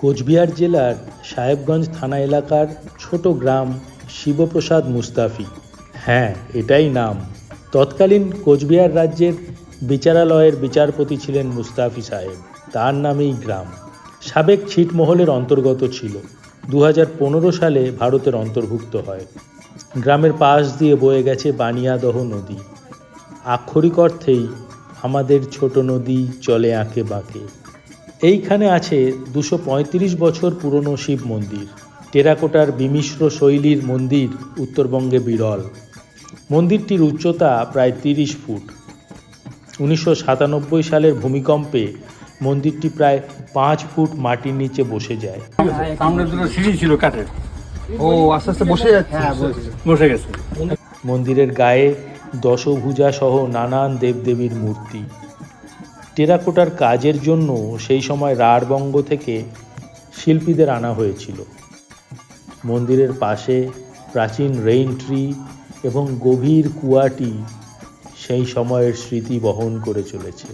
কোচবিহার জেলার সাহেবগঞ্জ থানা এলাকার ছোট গ্রাম শিবপ্রসাদ মুস্তাফি। হ্যাঁ এটাই নাম। তৎকালীন কোচবিহার রাজ্যের বিচারালয়ের বিচারপতি ছিলেন মুস্তাফি সাহেব। তার নামেই গ্রাম। সাবেক ছিটমহলের অন্তর্গত ছিল। দু হাজার পনেরো সালে ভারতের অন্তর্ভুক্ত হয়। গ্রামের পাশ দিয়ে বয়ে গেছে বানিয়াদহ নদী। আক্ষরিক অর্থেই আমাদের ছোট নদী চলে আঁকে বাঁকে। এইখানে আছে দুশো পঁয়ত্রিশ বছর পুরনো শিব মন্দির। টেরাকোটার বিমিশ্র শৈলীর মন্দির উত্তরবঙ্গে বিরল। মন্দিরটির উচ্চতা প্রায় তিরিশ ফুট। উনিশশো সাতানব্বই সালের ভূমিকম্পে মন্দিরটি প্রায় পাঁচ ফুট মাটির নিচে বসে যায়। সামনে দুটো সিঁড়ি ছিল কাঠের। ও আস্তে আস্তে বসে যাচ্ছে। বসে গেছে। মন্দিরের গায়ে দশভুজা সহ নানান দেবদেবীর মূর্তি। টেরাকোটার কাজের জন্য সেই সময় রাঢ়বঙ্গ থেকে শিল্পীদের আনা হয়েছিল। মন্দিরের পাশে প্রাচীন রেইন ট্রি এবং গভীর কুয়াটি সেই সময়ের স্মৃতি বহন করে চলেছে।